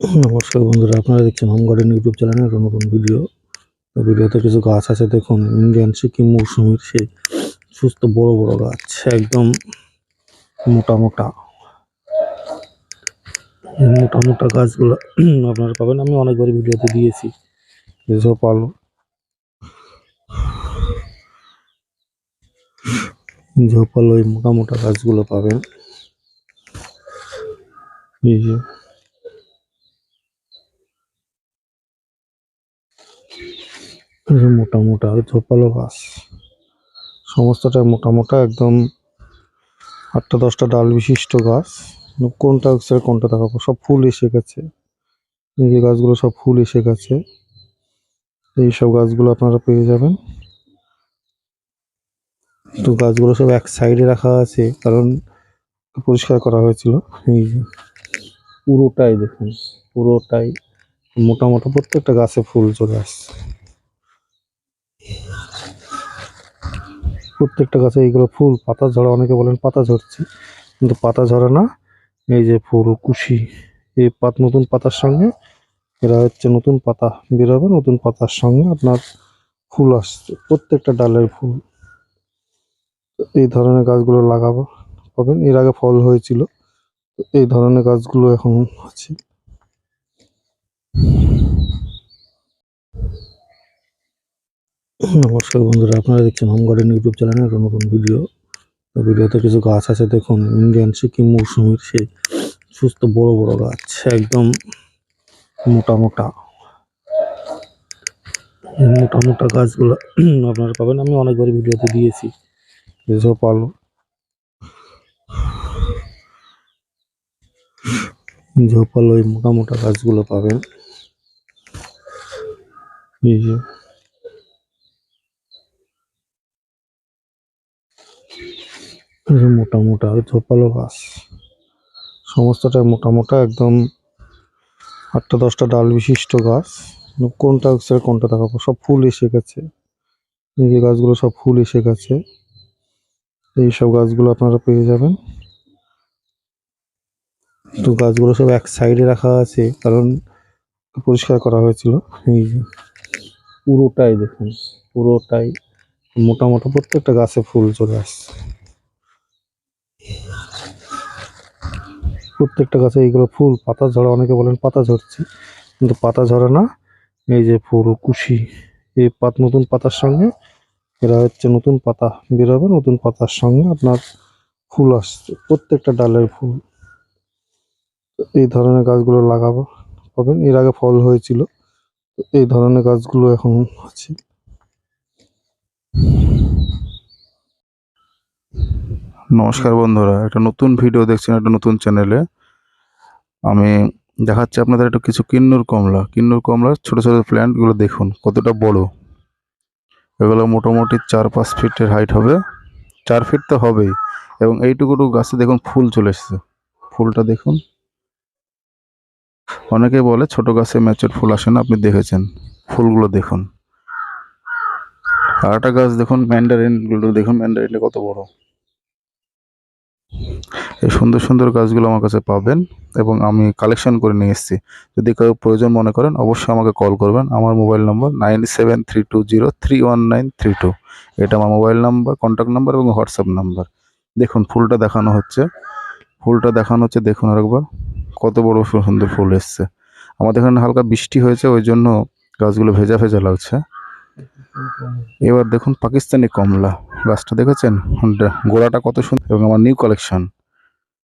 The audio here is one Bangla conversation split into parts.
নমস্কার বন্ধুরা, আপনারা দেখছেন হোম গার্ডেন ইউটিউব চ্যানেলের একটা নতুন ভিডিও ভিডিওতে কিছু গাছ আছে, দেখুন ইন্ডিয়ান সিকিম মৌসুমির সেই সুস্থ বড় বড় গাছ, একদম মোটা মোটা। মোটা মোটা গাছগুলো আপনারা পাবেন। আমি অনেকবার ভিডিওতে দিয়েছি এসব পালো ঝোপালো এই মোটা মোটা গাছগুলো পাবেন। এই যে এই যে মোটা মোটা ঝোপালো গাছ। সমস্তটা মোটা মোটা, একদম আটটা দশটা ডাল বিশিষ্ট গাছ। কোনটা ছেড়ে কোনটা দেখাবো? সব ফুল এসে গেছে। এই যে গাছগুলো সব ফুল এসে গেছে। এই সব গাছগুলো আপনারা পেয়ে যাবেন। তো গাছগুলো সব এক সাইডে রাখা আছে, কারণ পরিষ্কার করা হয়েছিল। এই পুরোটাই দেখুন, পুরোটাই। মোটা মোটা প্রত্যেকটা গাছে ফুল চলে আসছে। প্রত্যেকটা গাছে এইগুলো ফুল, পাতা ঝরা, অনেকে বলেন পাতা ঝরছে, কিন্তু পাতা ঝরে না। এই যে ফুল, কুশি, এই পাত, নতুন পাতার সঙ্গে এরা হচ্ছে নতুন পাতা বেরোবে, নতুন পাতার সঙ্গে আপনার ফুল আসছে, প্রত্যেকটা ডালের ফুল। এই ধরনের গাছগুলো লাগাবো, পাবেন। এর আগে ফল হয়েছিল এই ধরনের গাছগুলো এখন আছে। নমস্কার বন্ধুরা, আপনারা দেখছেন হোম গার্ডেন ইউটিউব চ্যানেলের একটা নতুন ভিডিও তো ভিডিওতে কিছু গাছ আছে, দেখুন ইন্ডিয়ান সিকিম মৌসুমির সেই সুস্থ বড় বড় গাছ, একদম মোটা মোটা। মোটা মোটা গাছগুলো আপনারা পাবেন। আমি অনেকবার ভিডিওতে দিয়েছি, এসব পালো। ঝোপালো এই মোটা মোটা গাছগুলো পাবেন। এই যে মোটা মোটা ঝোপালো গাছ। সমস্তটা মোটা মোটা, একদম আটটা দশটা ডাল বিশিষ্ট গাছ। কোনটা ছেড়ে কোনটা দেখাবো? সব ফুল এসে গেছে। এই যে গাছগুলো সব ফুল এসে গেছে। এই সব গাছগুলো আপনারা পেয়ে যাবেন। তো গাছগুলো সব এক সাইডে রাখা আছে, কারণ পরিষ্কার করা হয়েছিল। এই পুরোটাই দেখুন, পুরোটাই মোটা মোটা প্রত্যেকটা গাছে ফুল চলে আসছে। প্রত্যেকটা গাছে এইগুলো ফুল, পাতা ঝরা, অনেকে বলেন পাতা ঝরছে, কিন্তু পাতা ঝরে না, এই যে ফুল, কুশি, এই পাত, নতুন পাতার সঙ্গে এরা হচ্ছে নতুন পাতা বেরোবে, নতুন পাতার সঙ্গে আপনার ফুল আসছে, প্রত্যেকটা ডালের ফুল। এই ধরনের গাছগুলো লাগাবো, পাবেন। এর আগে ফল হয়েছিল। এই ধরনের গাছগুলো এখন আছে। নমস্কার বন্ধুরা, একটা নতুন ভিডিও দেখছেন একটা নতুন চ্যানেলে আমি দেখাচ্ছি আপনাদের একটু কিছু কিন্নুর কমলা। কিন্নুর কমলার ছোট ছোট প্ল্যান্টগুলো দেখুন, কতটা বড়। এগুলো মোটামুটি চার পাঁচ ফিটের হাইট হবে। চার ফিট তো হবেই। এবং এইটুকুটু গাছে দেখুন ফুল চলে এসেছে। ফুলটা দেখুন। অনেকে বলে ছোট গাছে ম্যাচের ফুল আসে না, আপনি দেখেছেন। ফুলগুলো দেখুন। আর একটা গাছ দেখুন ম্যান্ডারিনগুলো দেখুন ম্যান্ডারিনটা কত বড়। এই সুন্দর সুন্দর গাছগুলো আমার কাছে পাবেন এবং আমি কালেকশন করে নিয়ে এসেছি। যদি কেউ প্রয়োজন মনে করেন, অবশ্যই আমাকে কল করবেন। আমার mobile number nine seven three two zero three one nine three two এটা আমার মোবাইল নাম্বার কন্ট্যাক্ট নাম্বার এবং হোয়াটসঅ্যাপ নাম্বার দেখুন, ফুলটা দেখানো হচ্ছে। ফুলটা দেখানো হচ্ছে, দেখুন আরেকবার। কত বড় সুন্দর ফুল এসছে। আমাদের এখানে হালকা বৃষ্টি হয়েছে, ওই জন্য গাছগুলো ভেজা ভেজা লাগছে। এবার দেখুন পাকিস্তানি কমলা গাছটা দেখেছেন? গোড়াটা কত সুন্দর এবং আমার নিউ কালেকশন।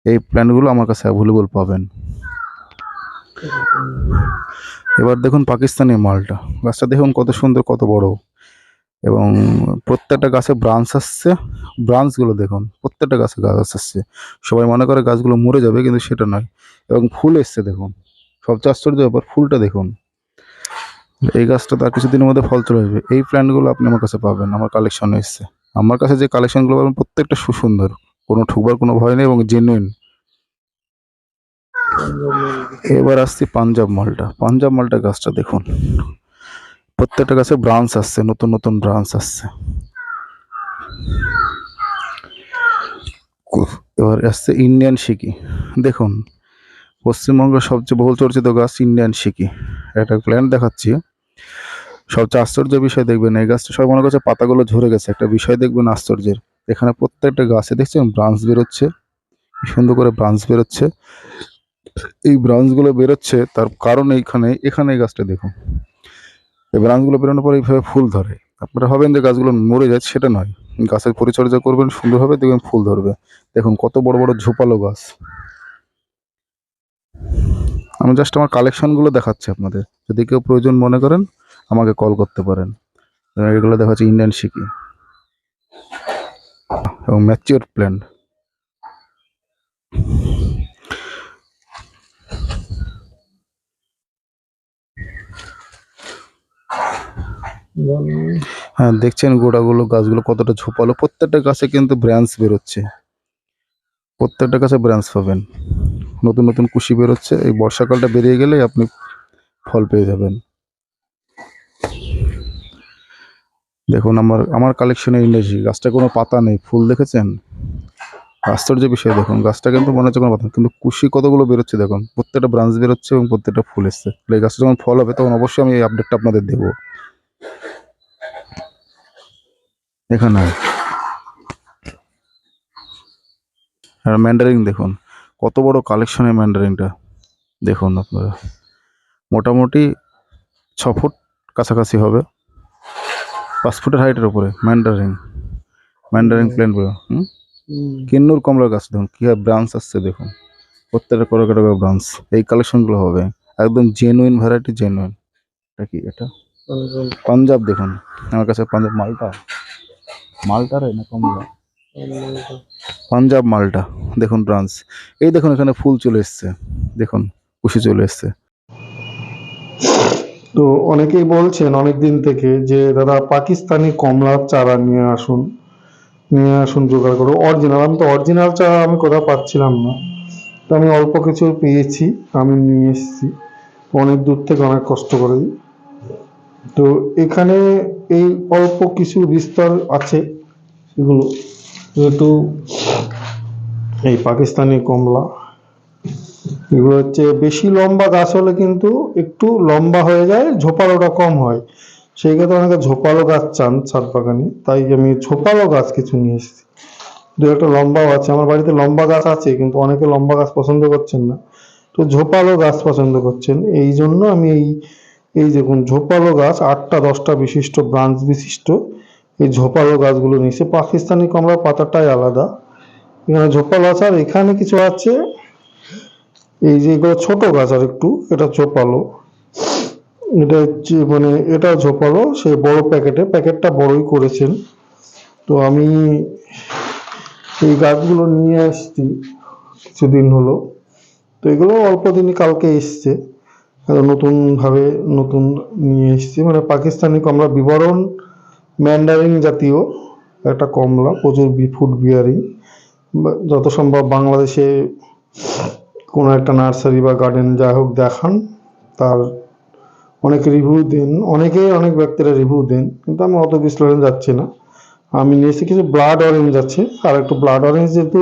এই প্ল্যানগুলো আমার কাছে অ্যাভেলেবল পাবেন। এবার দেখুন পাকিস্তানি মালটা। গাছটা দেখুন কত সুন্দর, কত বড়। এবং প্রত্যেকটা গাছে ব্রাঞ্চ আসছে। ব্রাঞ্চগুলো দেখুন, প্রত্যেকটা গাছে গাছ আসছে। সবাই মনে করে গাছগুলো মরে যাবে, কিন্তু সেটা নয়। এবং ফুল এসছে দেখুন, সবচেয়ে আশ্চর্য ব্যাপার, ফুলটা দেখুন। এই গাছটা তার কিছুদিনের মধ্যে ফল চলে আসবে। এই প্ল্যান্টগুলো আপনি আমার কাছে পাবেন, আমার কালেকশনে এসছে। আমার কাছে যে কালেকশনগুলো পাবেন, প্রত্যেকটা সুসুন্দর। কোনো ঠুকবার, কোনো ভয় নেই এবং জেনুইন এবার আসছি পাঞ্জাব মালটা পাঞ্জাব মালটা গাছটা দেখুন। প্রত্যেকটা গাছে ব্রাঞ্চ আসছে, নতুন নতুন ব্রাঞ্চ আসছে। এবার আসছে ইন্ডিয়ান সিকি দেখুন, পশ্চিমবঙ্গের সবচেয়ে বহুল চর্চিত গাছ ইন্ডিয়ান সিকি একটা প্ল্যান্ট দেখাচ্ছি। সবচেয়ে আশ্চর্য বিষয় দেখবেন, এই গাছটা সবাই মনে করছে পাতাগুলো ঝরে গেছে। একটা বিষয় দেখবেন আশ্চর্যের, এখানে প্রত্যেকটা গাছে দেখছেন ব্রাঞ্চ বেরোচ্ছে। সুন্দর করে ব্রাঞ্চ বেরোচ্ছে। এই ব্রাঞ্চগুলো বেরোচ্ছে, তার কারণ এইখানে, এখানে এই গাছটা দেখুন। এই ব্রাঞ্চগুলো বেরোনোর পর এইভাবে ফুল ধরে। আপনারা ভাবেন যে গাছগুলো মরে যায়, সেটা নয়। গাছের পরিচর্যা করবেন, সুন্দরভাবে দেখবেন ফুল ধরবে। দেখুন কত বড় বড় ঝোপালো গাছ। আমি জাস্ট আমার কালেকশনগুলো দেখাচ্ছি আপনাদের। যদি কেউ প্রয়োজন মনে করেন, আমাকে কল করতে পারেন। এগুলো দেখাচ্ছি ইন্ডিয়ান সিকি এবং ম্যাচিওর প্ল্যান্ট হ্যাঁ দেখছেন গোড়াগুলো, গাছগুলো কতটা ঝোপালো। প্রত্যেকটা গাছে কিন্তু ব্রাঞ্চ বেরোচ্ছে। প্রত্যেকটা গাছে ব্রাঞ্চ পাবেন। নতুন নতুন কুশি বেরোচ্ছে। এই বর্ষাকালটা বেরিয়ে গেলেই আপনি ফল পেয়ে যাবেন। দেখুন, আমার আমার কালেকশনে ইন্ডাস্ট্রি গাছটা কোনো পাতা নেই। ফুল দেখেছেন? আশ্চর্য বিষয়, দেখুন। গাছটা কিন্তু মনে হচ্ছে কোনো পাতা। কিন্তু কুশি কতগুলো বেরোচ্ছে, দেখুন। প্রত্যেকটা ব্রাঞ্চ বেরোচ্ছে এবং প্রত্যেকটা ফুল এসছে। এই গাছটা যখন ফল হবে, তখন অবশ্যই আমি এই আপডেটটা আপনাদের দেবো। এখানে আর ম্যান্ডারিং দেখুন কত বড় কালেকশনের ম্যান্ডারিংটা দেখুন আপনারা। মোটামুটি ছ ফুট কাছাকাছি হবে। পাঁচ ফুটের হাইটের উপরে ম্যান্ডারিং ম্যান্ডারিং প্লেন হুম? কিন্নুর কমলা গাছ দেখুন কী ব্রাঞ্চ আসছে দেখুন। প্রত্যেকটা করে করে ব্রাঞ্চ এই কালেকশনগুলো হবে। একদম জেনুইন ভ্যারাইটি জেনুইন এটা কি এটা? পাঞ্জাব দেখুন। আমার কাছে পাঞ্জাব মালটা। মালটা রে না কমলা? পাঞ্জাব মালটা। দেখুন ব্রাঞ্চ। এই দেখুন এখানে ফুল চলে এসছে। দেখুন, কুশি চলে এসছে। তো অনেকেই বলছেন অনেক দিন থেকে যে, দাদা, পাকিস্তানি কমলার চারা নিয়ে আসুন। নিয়ে আসুন জোগাড় করো অরিজিনাল আমি তো অরিজিনাল চারা আমি কোথাও পাচ্ছিলাম না। তো আমি অল্প কিছু পেয়েছি, আমি নিয়ে এসেছি। অনেক দূর থেকে অনেক কষ্ট করে তো এখানে এই অল্প কিছু বিস্তর আছে এগুলো। যেহেতু এই পাকিস্তানি কমলা, এগুলো হচ্ছে বেশি লম্বা গাছ হলে কিন্তু একটু লম্বা হয়ে যায় ঝোপালোটা কম হয়। সেই ক্ষেত্রে অনেকে ঝোপালো গাছ চান ছাদ বাগানে, তাই আমি ঝোপালো গাছ কিছু নিয়ে এসেছি। দু একটা লম্বাও আছে, আমার বাড়িতে লম্বা গাছ আছে, কিন্তু অনেকে লম্বা গাছ পছন্দ করছেন না। তো ঝোপালো গাছ পছন্দ করছেন, এই জন্য আমি এই এই দেখুন, ঝোপালো গাছ আটটা দশটা বিশিষ্ট ব্রাঞ্চ বিশিষ্ট। এই ঝোপালো গাছগুলো নিয়েছে পাকিস্তানি কমলা পাতাটাই আলাদা। এখানে ঝোপালো আছে, আর এখানে কিছু আছে। এই যে এগুলো ছোট গাছ আর একটু, এটা ঝোপালো। এটা হচ্ছে মানে এটা ঝোপালো, সে বড় প্যাকেটে, প্যাকেটটা বড়ই করেছেন। তো আমি এই গাছগুলো নিয়ে আসছি, কিছুদিন হলো। তো এগুলো অল্প দিনই কালকে এসছে। নতুন ভাবে নতুন নিয়ে এসছি। মানে পাকিস্তানি কমলা বিবরণ, ম্যান্ডারিং জাতীয় একটা কমলা, প্রচুর ফুড বিয়ারিং। যত সম্ভব বাংলাদেশে কোনো একটা নার্সারি বা গার্ডেন যাই হোক দেখান, তার অনেক রিভিউ দেন। অনেকেই অনেক ব্যক্তিরা রিভিউ দেন, কিন্তু আমি অত বিশ্লেষণ যাচ্ছি না। আমি নিয়েছি কিছু ব্লাড অরেঞ্জ আছে, আর একটু ব্লাড অরেঞ্জ যেহেতু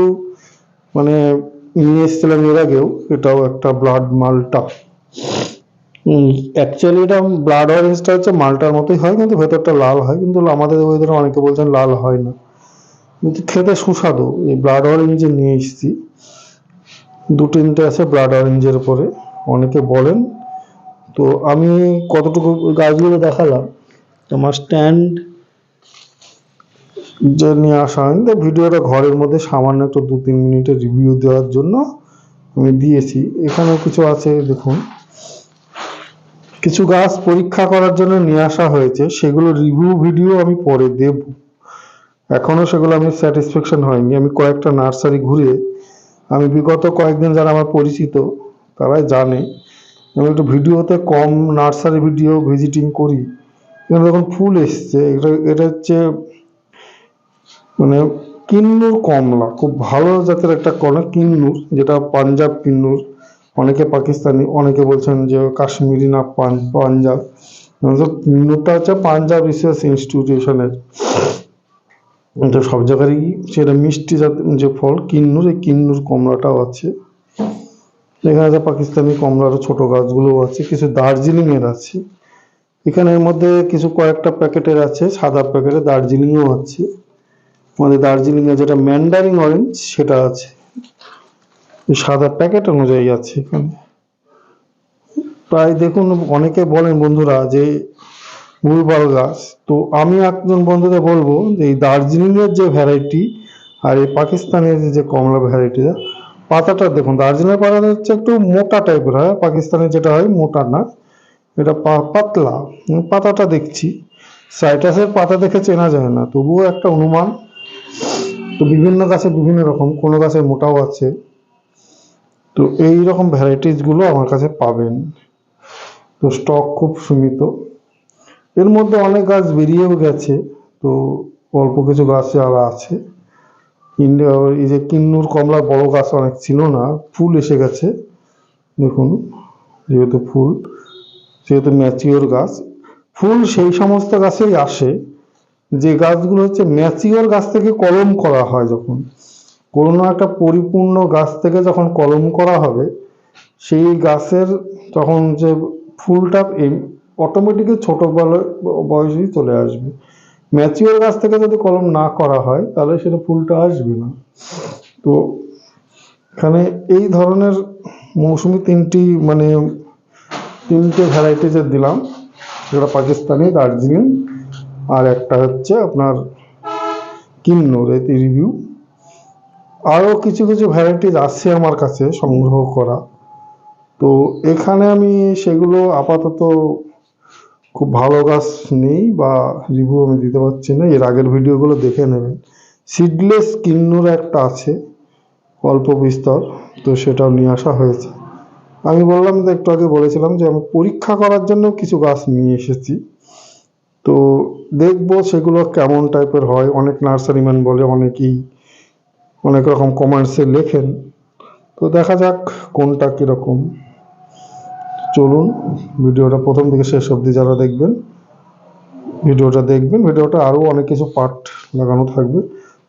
মানে নিয়ে এসেছিলাম এর আগেও, এটাও একটা ব্লাড মালটা। অ্যাকচুয়ালি এটা ব্লাড অরেঞ্জটা হচ্ছে মালটার মতোই হয়, কিন্তু ভেতরটা লাল হয়, কিন্তু আমাদের ওইদের অনেকে বলছেন লাল হয় না। কিন্তু খেতে সুস্বাদু, এই ব্লাড অরেঞ্জে নিয়ে এসেছি, দু তিনটে আছে ব্লাড অরেঞ্জের উপরে, অনেকে বলেন। তো আমি কতটুকু গাছগুলো দেখালাম আমার স্ট্যান্ড যে নিয়ে আসা হয়নি, তো ভিডিওটা ঘরের মধ্যে সামান্য একটু দু তিন মিনিটের রিভিউ দেওয়ার জন্য আমি দিয়েছি। এখানেও কিছু আছে, দেখুন। কিছু গাছ পরীক্ষা করার জন্য নিয়ে আসা হয়েছে, সেগুলো রিভিউ ভিডিও আমি পরে দেব। এখনও সেগুলো আমি স্যাটিসফ্যাকশন হয়নি। আমি কয়েকটা নার্সারি ঘুরে আমি বিগত কয়েকদিন যারা আমার পরিচিত, তারাই জানে। আমি একটু ভিডিওতে কম নার্সারি ভিডিও ভিজিটিং করি। এখানে যখন ফুল এসছে। এটা এটা হচ্ছে মানে কিন্নুর কমলা। খুব ভালো জাতের একটা কমলা, কিন্নুর, যেটা পাঞ্জাব কিন্নুর। অনেকে পাকিস্তানি, অনেকে বলছেন যে কাশ্মীরি না পাঞ্জাব। তো কিন্নুরটা হচ্ছে পাঞ্জাব রিসার্চ ইনস্টিটিউশনের এটা সব জায়গারই সেটা মিষ্টি জাত যে ফল, কিন্নুর, এই কিন্নুর কমলাটাও আছে। এখানে আছে পাকিস্তানি কমলারও ছোট গাছগুলো আছে, কিছু দার্জিলিংয়ের আছে। এখানে এর মধ্যে কিছু কয়েকটা প্যাকেটের আছে, সাদা প্যাকেটে দার্জিলিংও আছে। আমাদের দার্জিলিং এর যেটা ম্যান্ডারিং অরেঞ্জ সেটা আছে। সাদা প্যাকেট অনুযায়ী আছে এখানে। প্রায় দেখুন, অনেকে বলেন বন্ধুরা যে গুলবাল গাছ, তো আমি একজন বন্ধুদের বলব যে এই দার্জিলিংয়ের যে ভ্যারাইটি আর এই পাকিস্তানের যে কমলা ভ্যারাইটিটা পাতাটা দেখুন, দার্জিলিংয়ের পাতাটা হচ্ছে একটু মোটা টাইপের হয়, পাকিস্তানের যেটা হয় মোটা না, এটা পাতলা। পাতাটা দেখছি। সাইটাসের পাতা দেখে চেনা যায় না, তবুও একটা অনুমান। তো বিভিন্ন গাছে বিভিন্ন রকম, কোনো গাছে মোটাও আছে। তো এই রকম ভ্যারাইটিসগুলো আমার কাছে পাবেন। তো স্টক খুব সীমিত। এর মধ্যে অনেক গাছ বেরিয়েও গেছে। তো অল্প কিছু গাছ আর আছে এই যে কিন্নুর কমলা বড় গাছ অনেক ছিল না, ফুল এসে গেছে। দেখুন, যেহেতু ফুল যেহেতু ম্যাচিওর গাছ। ফুল সেই সমস্ত গাছেই আসে। যে গাছগুলো হচ্ছে ম্যাচিওর গাছ থেকে কলম করা হয় যখন কোনো একটা পরিপূর্ণ গাছ থেকে যখন কলম করা হবে, সেই গাছের তখন যে ফুলটা অটোমেটিকলি ছোট বয়সেই চলে আসবে। ম্যাচিওর গাছ থেকে যদি কলম না করা হয়, তাহলে সেটা ফুলটা আসবে না। তো এখানে এই ধরনের মৌসুমি তিনটি মানে তিনটে ভ্যারাইটিজের দিলাম, যেটা পাকিস্তানি, দার্জিলিং, আর একটা হচ্ছে আপনার কিন্নুর এই রিভিউ আরও কিছু কিছু ভ্যারাইটিস আছে আমার কাছে সংগ্রহ করা। তো এখানে আমি সেগুলো আপাতত খুব ভালো গাছ নেই বা রিভিউ আমি দিতে পারছি না, এর আগের ভিডিওগুলো দেখে নেবেন। সিডলেস কিন্নুর একটা আছে, অল্প বিস্তর, তো সেটাও নিয়ে আসা হয়েছে। আমি বললাম যে একটু আগে বলেছিলাম যে আমি পরীক্ষা করার জন্য কিছু গাছ নিয়ে এসেছি। তো দেখব সেগুলো কেমন টাইপের হয়, অনেক নার্সারিম্যান বলে, অনেকেই অনেক রকম কমেন্টসে লেখেন। তো দেখা যাক কোনটা কীরকম। চলুন, ভিডিওটা প্রথম থেকে শেষ অবধি যারা দেখবেন, ভিডিওটা দেখবেন। ভিডিওটা আরও অনেক কিছু পার্ট লাগানো থাকবে।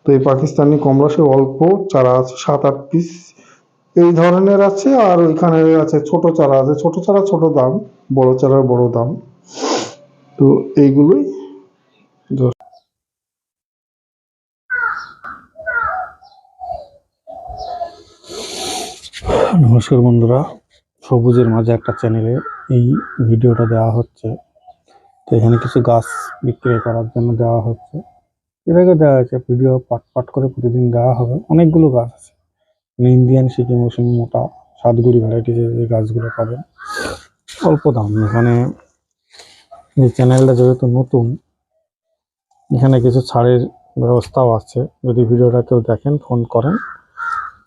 তো এই পাকিস্তানি কমলা সে অল্প চারা আছে, সাত, আট পিস এই ধরনের আছে আর ওইখানে আছে ছোট চারা আছে। ছোট চারা ছোট দাম, বড় চারার বড় দাম। তো এইগুলোই নমস্কার বন্ধুরা, সবুজের মাঝে একটা চ্যানেলে এই ভিডিওটা দেওয়া হচ্ছে। তো এখানে কিছু গাছ বিক্রি করার জন্য দেওয়া হচ্ছে। এর আগে দেওয়া হয়েছে ভিডিও পাট পাট করে প্রতিদিন দেওয়া হবে। অনেকগুলো গাছ আছে। মানে ইন্ডিয়ান সিকিম মৌসুমি মোটা সাতগুড়ি ভ্যারাইটিজের যে গাছগুলো পাবেন। অল্প দাম। এখানে এই চ্যানেলটা যেহেতু নতুন, এখানে কিছু ছাড়ের ব্যবস্থাও আছে। যদি ভিডিওটা কেউ দেখেন ফোন করেন,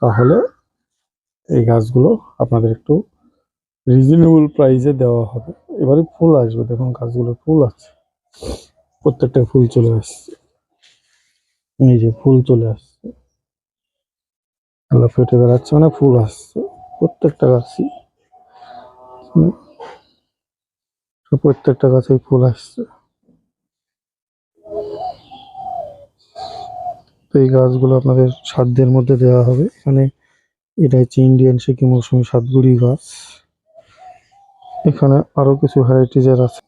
তাহলে এই গাছগুলো আপনাদের একটু রিজনেবল প্রাইসে দেওয়া হবে। এবারে ফুল আসবে, দেখুন গাছগুলো ফুল আছে প্রত্যেকটা ফুল চলে আসছে। এই যে ফুল চলে আসছে। এগুলো ফেটে বেড়াচ্ছে মানে ফুল আসছে। প্রত্যেকটা গাছই। প্রত্যেকটা গাছেই ফুল আসছে। তো এই গাছগুলো আপনাদের সাধ্যের মধ্যে দেওয়া হবে। এখানে এটা হচ্ছে ইন্ডিয়ান সিকিম মৌসুমি সাতগুড়ি গাছ এখানে আরও কিছু ভ্যারাইটিজের আছে।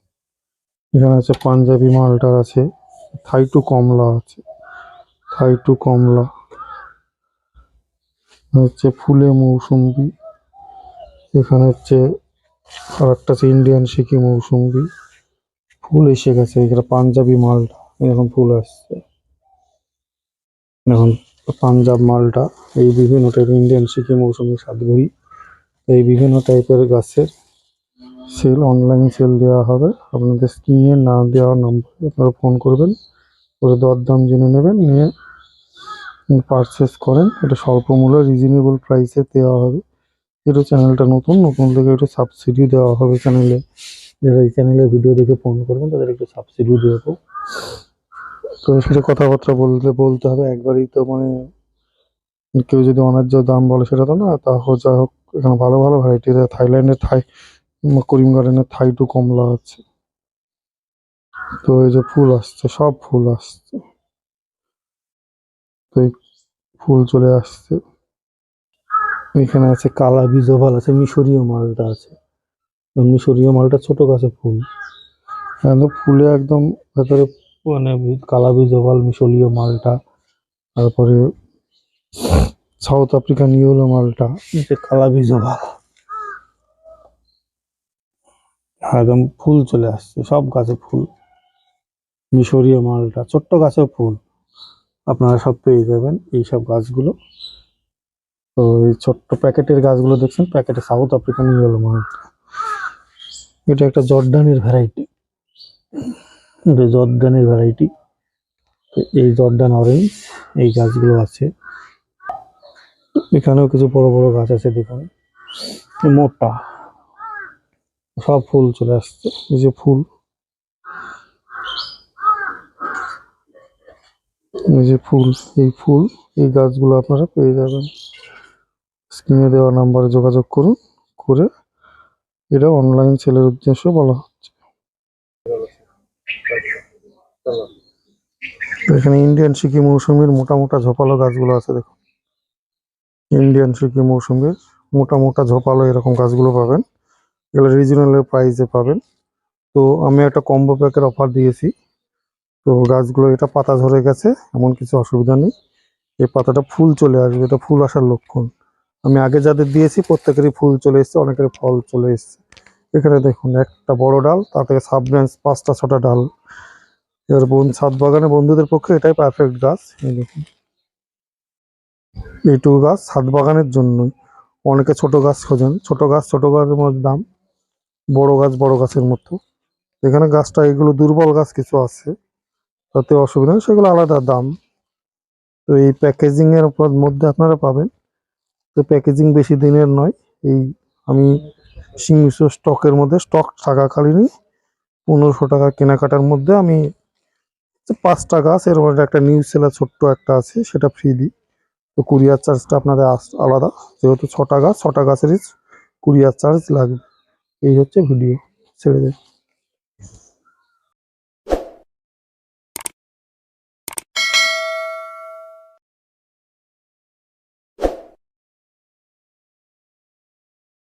এখানে আছে পাঞ্জাবি মালটার আছে থাইটু কমলা আছে থাইটু কমলা। হচ্ছে ফুলে মৌসুম্বি এখানে হচ্ছে আর একটা আছে ইন্ডিয়ান সিকি মৌসুম্বি ফুল এসে গেছে, এখানে পাঞ্জাবি মালটা এখন ফুল আসছে। এখন পাঞ্জাব মালটা, এই বিভিন্ন টাইপের ইন্ডিয়ান সিকিম মৌসুমি সাতগুড়ি এই বিভিন্ন টাইপের গাছের সেল অনলাইন সেল দেওয়া হবে। আপনাদের স্ক্রিনে না দেওয়া নম্বরে আপনারা ফোন করবেন করে দরদাম জেনে নেবেন, নিয়ে পারচেস করেন। এটা স্বল্প মূল্যে রিজনেবল প্রাইসে দেওয়া হবে। এটা চ্যানেলটা নতুন নতুন থেকে একটু সাবসিডি দেওয়া হবে চ্যানেলে যারা এই চ্যানেলে ভিডিও দেখে ফোন করবেন, তাদের একটু সাবসিডি দেবো। তো সেটা কথাবার্তা বলতে বলতে হবে, একবারই তো মানে কেউ যদি অন্যায্য দাম বলে সেটা তো না, তা হোক, যা হোক, এখানে ভালো ভালো ভ্যারাইটি থাইল্যান্ডের থাই, করিম গার্ডেনের থাই টু কমলা আছে। তো এই যে ফুল আসছে, সব ফুল আসছে। তো এই ফুল চলে আসছে। এখানে আছে কালা বিজোভাল আছে মিশরীয় মালটা আছে। মিশরীয় মালটা ছোট গাছে ফুল। একদম ফুলে একদম ভেতরে মানে কালা বিজোভাল মিশরীয় মালটা, তারপরে সাউথ আফ্রিকান ইয়েলো মালটা নিচে কালা বিজোভাল একদম ফুল চলে আসছে, সব গাছে ফুল। মিশরীয় মালটা, ছোট্ট গাছেও ফুল। আপনারা সব পেয়ে যাবেন এই সব গাছগুলো। তো এই ছোট্ট প্যাকেটের গাছগুলো দেখছেন, প্যাকেটে সাউথ আফ্রিকান ইয়েলো মালটা। এটা একটা জর্ডানের ভ্যারাইটি। জর্ডানের ভ্যারাইটি এই জর্ডান অরেঞ্জ এই গাছগুলো আছে। এখানেও কিছু বড় বড় গাছ আছে, দেখুন। মোটা। সব ফুল চলে আসছে, এই যে ফুল। এই যে ফুল, এই ফুল, এই গাছগুলো আপনারা পেয়ে যাবেন। স্ক্রিনে দেওয়া নাম্বারে যোগাযোগ করুন, করে এটা অনলাইন সেলের উদ্দেশ্য বলা হচ্ছে এখানে ইন্ডিয়ান সিকি মৌসুমীর মোটা মোটা ঝোপালো গাছগুলো আছে, দেখুন। ইন্ডিয়ান সিকি মৌসুমীর মোটা মোটা ঝোপালো এরকম গাছগুলো পাবেন। এগুলো রিজনেবল প্রাইসে পাবেন। তো আমি একটা কম্বো প্যাকের অফার দিয়েছি। তো গাছগুলো, এটা পাতা ঝরে গেছে, এমন কিছু অসুবিধা নেই। এই পাতাটা ফুল চলে আসবে, এটা ফুল আসার লক্ষণ। আমি আগে যাদের দিয়েছি, প্রত্যেকেরই ফুল চলে এসেছে, অনেকের ফল চলে এসেছে। এখানে দেখুন, একটা বড় ডাল, তার থেকে সাব ব্রাঞ্চ পাঁচটা, ছটা ডাল। এবার বোন, ছাদ বাগানে বন্ধুদের পক্ষে এটাই পারফেক্ট গাছ। এই দেখুন। এইটুকু গাছ ছাদ বাগানের জন্যই। অনেকে ছোট গাছ খোঁজেন। ছোট গাছ ছোট গাছের মধ্যে দাম, বড় গাছ বড় গাছের মতো। এখানে গাছটা এগুলো দুর্বল গাছ কিছু আছে। তাতে অসুবিধা নেই, সেগুলো আলাদা দাম। তো এই প্যাকেজিংয়ের মধ্যে আপনারা পাবেন। তো প্যাকেজিং বেশি দিনের নয়। এই আমি সীমিত স্টকের মধ্যে স্টক থাকাকালীনই পনেরোশো টাকা কেনাকাটার মধ্যে আমি পাঁচটা গাছ, এর মধ্যে একটা নিউ সেলার ছোট্ট একটা আছে, সেটা ফ্রি দিই। তো কুরিয়ার চার্জটা আপনাদের আলাদা। যেহেতু ছটা গাছ, ছটা গাছেরই কুরিয়ার চার্জ লাগবে। এই হচ্ছে ভিডিও ছেড়ে দেয়